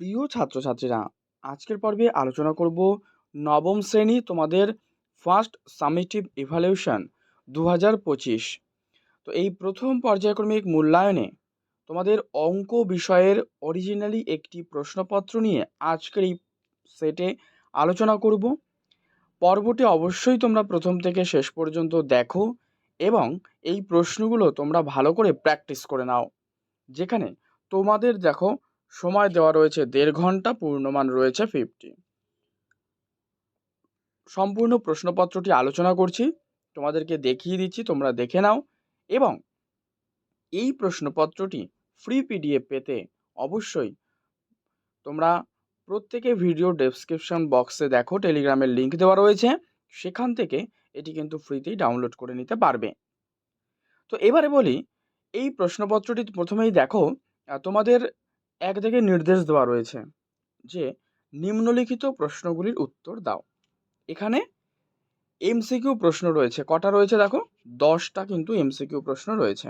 প্রিয় ছাত্রছাত্রীরা, আজকের পর্বে আলোচনা করব নবম শ্রেণি তোমাদের ফার্স্ট সামিটিভ ইভ্যালুয়েশন দু পঁচিশ। তো এই প্রথম পর্যায়ক্রমিক মূল্যায়নে তোমাদের অঙ্ক বিষয়ের অরিজিনালি একটি প্রশ্নপত্র নিয়ে আজকের এই সেটে আলোচনা করব। পর্বটি অবশ্যই তোমরা প্রথম থেকে শেষ পর্যন্ত দেখো এবং এই প্রশ্নগুলো তোমরা ভালো করে প্র্যাকটিস করে নাও। যেখানে তোমাদের দেখো সময় দেওয়া রয়েছে, দেড় ঘণ্টা পূর্ণমান রয়েছে ফিফটি সম্পূর্ণ প্রশ্নপত্রটি আলোচনা করছি, তোমাদেরকে দেখিয়ে দিচ্ছি, তোমরা দেখে নাও এবং এই প্রশ্নপত্রটি ফ্রি পিডিএফ পেতে অবশ্যই তোমরা প্রত্যেকে ভিডিও ডেসক্রিপশন বক্সে দেখো টেলিগ্রামের লিঙ্ক দেওয়া রয়েছে, সেখান থেকে এটি কিন্তু ফ্রিতেই ডাউনলোড করে নিতে পারবে। তো এবারে বলি, এই প্রশ্নপত্রটি প্রথমেই দেখো তোমাদের এক দিকে নির্দেশ দেওয়া রয়েছে যে নিম্নলিখিত প্রশ্নগুলির উত্তর দাও। এখানে এমসিকিউ প্রশ্ন রয়েছে। কটা রয়েছে দেখো? দশটা কিন্তু এমসিকিউ প্রশ্ন রয়েছে।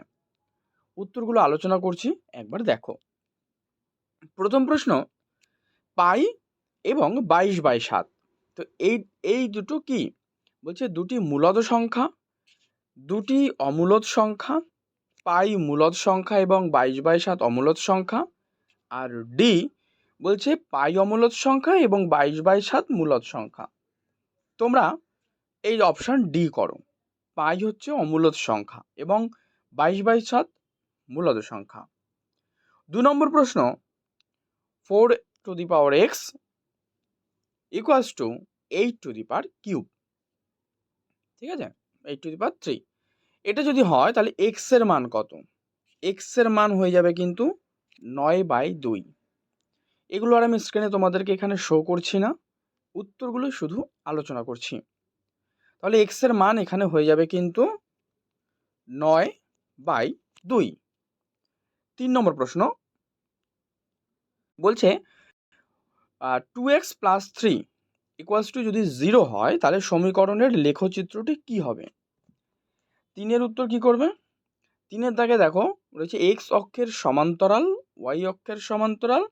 উত্তরগুলো আলোচনা করছি, একবার দেখো। প্রথম প্রশ্ন, পাই এবং বাইশ বাই সাত। তো এই এই দুটো কি? বলছে দুটি মূলদ সংখ্যা, দুটি অমূলদ সংখ্যা, পাই মূলদ সংখ্যা এবং বাইশ বাই সাত অমূলদ সংখ্যা। আর ডি বলছে পাই অমূলদ সংখ্যা এবং বাইশ বাই সাত মূলত সংখ্যা। তোমরা এই অপশান ডি করো। পাই হচ্ছে অমূলত সংখ্যা এবং বাইশ বাই সাত মূলত সংখ্যা। দু নম্বর প্রশ্ন four to the power x equals to eight to the power cube ঠিক আছে? Eight to the power three এটা যদি হয়, তাহলে এক্সের মান কত? এক্সের মান হয়ে যাবে কিন্তু নয় বাই দুই। এগুলো আর আমি স্ক্রিনে তোমাদেরকে এখানে শো করছি না। উত্তরগুলো শুধু আলোচনা করছি। তাহলে এক্সের মান এখানে হয়ে যাবে কিন্তু নয় বাই দুই। তিন নম্বর প্রশ্ন। বলছে two x plus three equals to যদি জিরো হয়, তাহলে সমীকরণের লেখচিত্রটি কি হবে? তিনের উত্তর কি করবে? তিনের দাগে দেখো রয়েছে এক্স অক্ষের সমান্তরাল ওয়াই অক্ষের সমান্তরাল,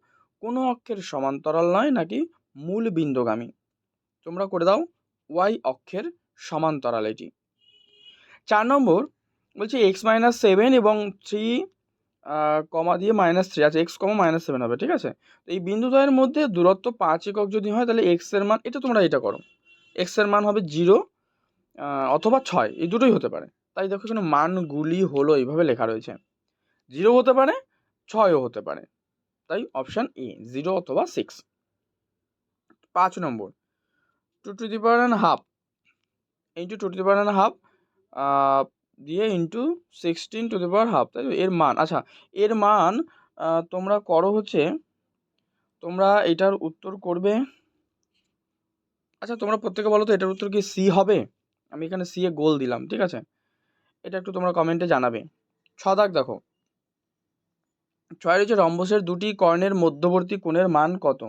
কোনো অক্ষের সমান্তরাল নয়, নাকি মূল বিন্দুগামী। তোমরা করে দাও ওয়াই অক্ষের সমান্তরাল এটি চার নম্বর, বলছি এক্স মাইনাস সেভেন এবং থ্রি কমা দিয়ে মাইনাস থ্রি আছে এক্স কমা মাইনাস সেভেন হবে, ঠিক আছে? তো এই বিন্দুদ্বয়ের মধ্যে দূরত্ব পাঁচ একক যদি হয়, তাহলে এক্সের মান, এটা তোমরা এটা করো। এক্সের মান হবে জিরো অথবা ছয়, এই দুটোই হতে পারে। তাই দেখো এখানে মানগুলি হলো, এইভাবে লেখা রয়েছে। জিরো হতে পারে ছয়ও হতে পারে। তাই অপশান এ জিরো অথবা সিক্স পাঁচ নম্বর two to the power and half into two to the power and half দিয়ে into sixteen to the power half তাই এর মান আচ্ছা এর মান তোমরা করো হচ্ছে, তোমরা এটার উত্তর করবে। আচ্ছা তোমরা প্রত্যেকে বলো তো, এটার উত্তর কি সি হবে? আমি এখানে সি এ গোল দিলাম, ঠিক আছে? এটা একটু তোমরা কমেন্টে জানাবে। ছ দাগ দেখো। ছয় রয়েছে রম্বসের দুটি কর্ণের মধ্যবর্তী কোণের মান কত?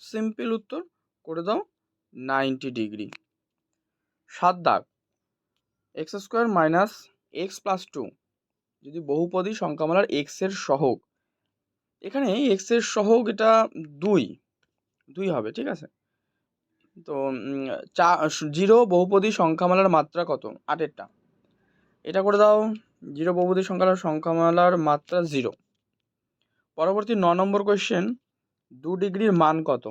সিম্পল উত্তর, করে দাও নাইনটি ডিগ্রি সাত দাগ। X square minus x plus two যদি বহুপদী সংখ্যামালার এক্সের সহগ। এখানে এক্সের সহগ এটা দুই। দুই হবে, ঠিক আছে? তো চা, জিরো বহুপদী সংখ্যামালার মাত্রা কত? আটেরটা। এটা করে দাও, জিরো বহুপদী সংখ্যার সংখ্যামালার মাত্রা জিরো। পরবর্তী ন নম্বর কোয়েশ্চেন দু ডিগ্রির মান কত?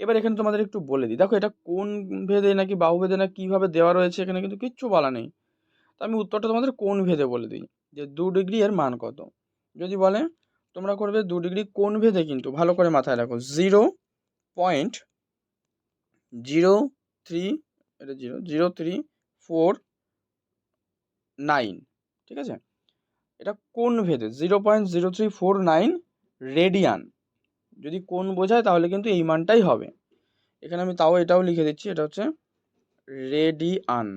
এবার এখানে তোমাদের একটু বলে দিই। দেখো, এটা কোন ভেদে নাকি বাহু ভেদে না কীভাবে দেওয়া রয়েছে এখানে কিন্তু কিচ্ছু বলা নেই। তো আমি উত্তরটা তোমাদের কোন ভেদে বলে দিই? যে দু ডিগ্রি এর মান কত? যদি বলে, তোমরা করবে দু ডিগ্রি কোন ভেদে কিন্তু, ভালো করে মাথায় রাখো, জিরো পয়েন্ট জিরো থ্রি, এটা zero zero three four nine, ঠিক আছে? এটা কোন ভেদে? Zero point zero three four nine radian. যদি কোন বোঝায় তাহলে কিন্তু এই মানটাই হবে। এখানে আমি তাও এটাও লিখে দিচ্ছি, এটা হচ্ছে রেডিয়ান।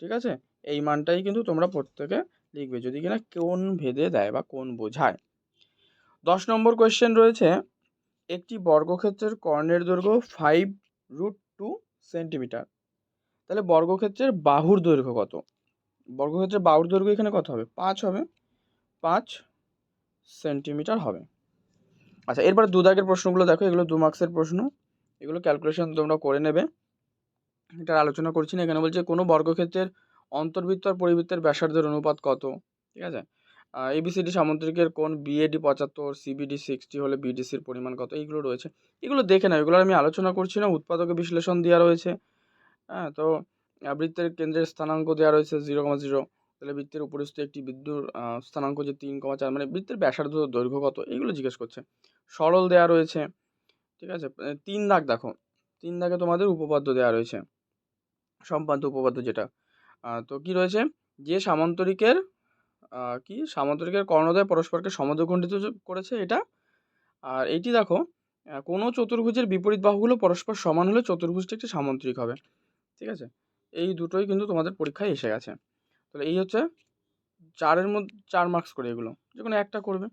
ঠিক আছে? এই মানটাই কিন্তু তোমরা প্রত্যেকে লিখবে, যদি কিনা কোন ভেদে দেয় বা কোন বোঝায়। দশ নম্বর কোয়েশ্চেন রয়েছে, একটি বর্গক্ষেত্রের কর্ণের দৈর্ঘ্য ফাইভ রুট টু সেন্টিমিটার তাহলে বর্গক্ষেত্রের বাহুর দৈর্ঘ্য কত? বর্গক্ষেত্রের বাহুর দৈর্ঘ্য এখানে কত হবে? পাঁচ হবে। পাঁচ সেন্টিমিটার হবে। আচ্ছা এরপরে দু দাগের প্রশ্নগুলো দেখো, এগুলো দু মার্কসের প্রশ্ন। এগুলো ক্যালকুলেশন তোমরা করে নেবে। এটার আলোচনা করছি না, এখানে বলছে কোনো বর্গক্ষেত্রের অন্তর্বৃত্ত আর পরিবৃত্তের ব্যাসার্ধের অনুপাত কত? ঠিক আছে? এবিসিডি সামুদ্রিকের কোন বিএডি পঁচাত্তর সিবিডি সিক্সটি হলে বিডিসির পরিমাণ কত? এইগুলো রয়েছে। এগুলো দেখে নাও, এগুলো আমি আলোচনা করছি না, উৎপাদকে বিশ্লেষণ দেওয়া রয়েছে। হ্যাঁ তো বৃত্তের কেন্দ্রের স্থানাঙ্ক দেওয়া রয়েছে জিরো কমা জিরো তাহলে বৃত্তের উপরিস্থ একটি বিদ্যুৎ স্থানাঙ্ক যে তিন কমা চার মানে বৃত্তের ব্যাসার্ধ দৈর্ঘ্য কত? এগুলো জিজ্ঞেস করছে। সরল দেওয়া রয়েছে, ঠিক আছে? তিন দাগ দেখো। তিন দাগে তোমাদের উপপাদ্য দেওয়া রয়েছে। সম্পাদ্য উপপাদ্য যেটা। তো কি রয়েছে? যে সামান্তরিকের কি? সামান্তরিকের কর্ণদ্বয় পরস্পরকে সমদ্বিখণ্ডিত করেছে এটা। আর এইটি দেখো কোনো চতুর্ভুজের বিপরীত বাহুগুলো পরস্পর সমান হলে চতুর্ভুজটি একটি সামান্তরিক হবে। ঠিক আছে? এই দুটোই কিন্তু তোমাদের পরীক্ষায় এসে গেছে। তাহলে এই হচ্ছে চারের মধ্যে, চার মার্কস করে এগুলো। যে কোনো একটা করবে।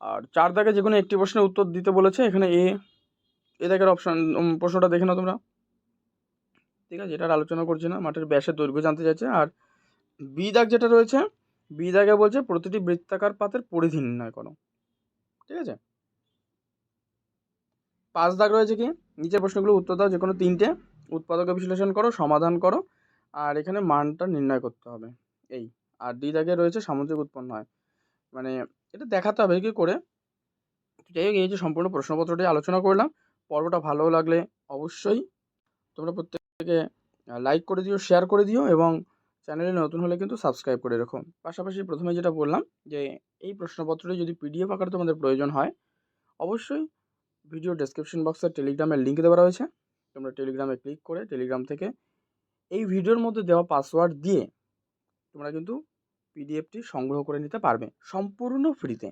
আর চার দাগে যে কোনো একটি প্রশ্নের উত্তর দিতে বলেছে, এখানে এ এ দাগের অপশান প্রশ্নটা দেখে নাও তোমরা। ঠিক আছে, এটার আলোচনা করছি না, মাঠের ব্যাসের দৈর্ঘ্য জানতে চাইছে। আর বি দাগ যেটা রয়েছে বি দাগে বলছে, প্রতিটি বৃত্তাকার পাতের পরিধি নির্ণয় করো। ঠিক আছে? পাঁচ দাগ রয়েছে কি? নিচের প্রশ্নগুলো উত্তর দাও যে কোনো তিনটে। উৎপাদকে বিশ্লেষণ করো, সমাধান করো। আর এখানে মানটা নির্ণয় করতে হবে। এই, আর ডি দাগে রয়েছে সামুদ্রিক উৎপন্ন হয়। মানে এটা দেখাতে হবে কি করে? যাই হোক, এই যে সম্পূর্ণ প্রশ্নপত্রটি আলোচনা করলাম। পর্বটা ভালো লাগলে অবশ্যই তোমরা প্রত্যেকে লাইক করে দিও শেয়ার করে দিও এবং চ্যানেলে নতুন হলে কিন্তু সাবস্ক্রাইব করে রেখো। পাশাপাশি প্রথমে যেটা বললাম যে, এই প্রশ্নপত্রটি যদি পিডিএফ আকারে তোমাদের প্রয়োজন হয়, অবশ্যই ভিডিও ডেসক্রিপশন বক্সে টেলিগ্রামের লিঙ্ক দেওয়া রয়েছে। তোমরা টেলিগ্রামে ক্লিক করে টেলিগ্রাম থেকে এই ভিডিওর মধ্যে দেওয়া পাসওয়ার্ড দিয়ে তোমরা কিন্তু পিডিএফটি সংগ্রহ করে নিতে পারবে সম্পূর্ণ ফ্রিতে